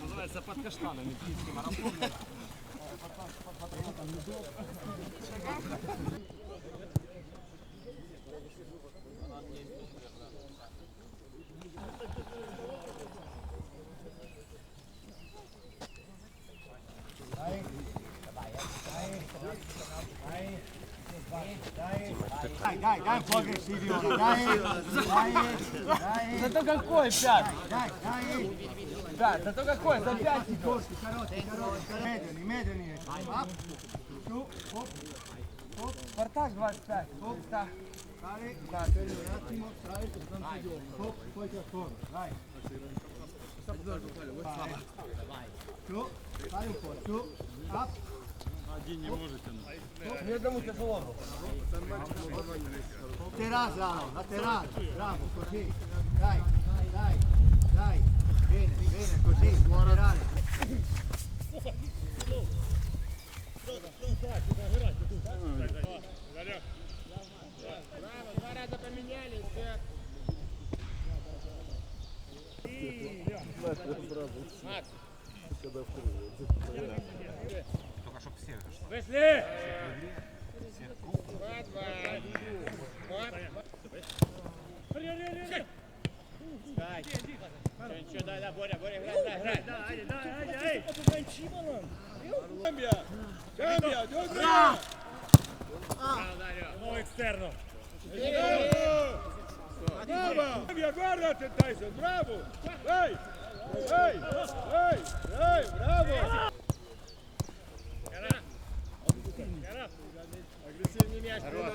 Называется под каштанами индийский марафон. Дай, дай, дай поагрессивнее, дай, дай, дай, Зато какой пять? дай, дай. Пять, зато какой? За пять. Corti, carote, carote, медленнее, медленнее. Ап, чу, оп, оп, Спартак 25. оп. Dai, dai, fermi un attimo, dai, Hop, poi ti attorno, dai. Vai. Su, fai un po', su, up, Один не може тягнути. Мне одному тяжело было. laterale, laterale, bravo, così, dai, dai, dai, bene, Wesley! Vai, vai. Stai. Să nicio dai la Borea, Borea, vrea, vrea, vrea. Haide, da, haide, haide. Cambia! Cambia, Dobre! Novo externo. Brava! Cambia, guardate Tyson, bravo! Vai! Vai! Vai! Vai, bravo! Erol.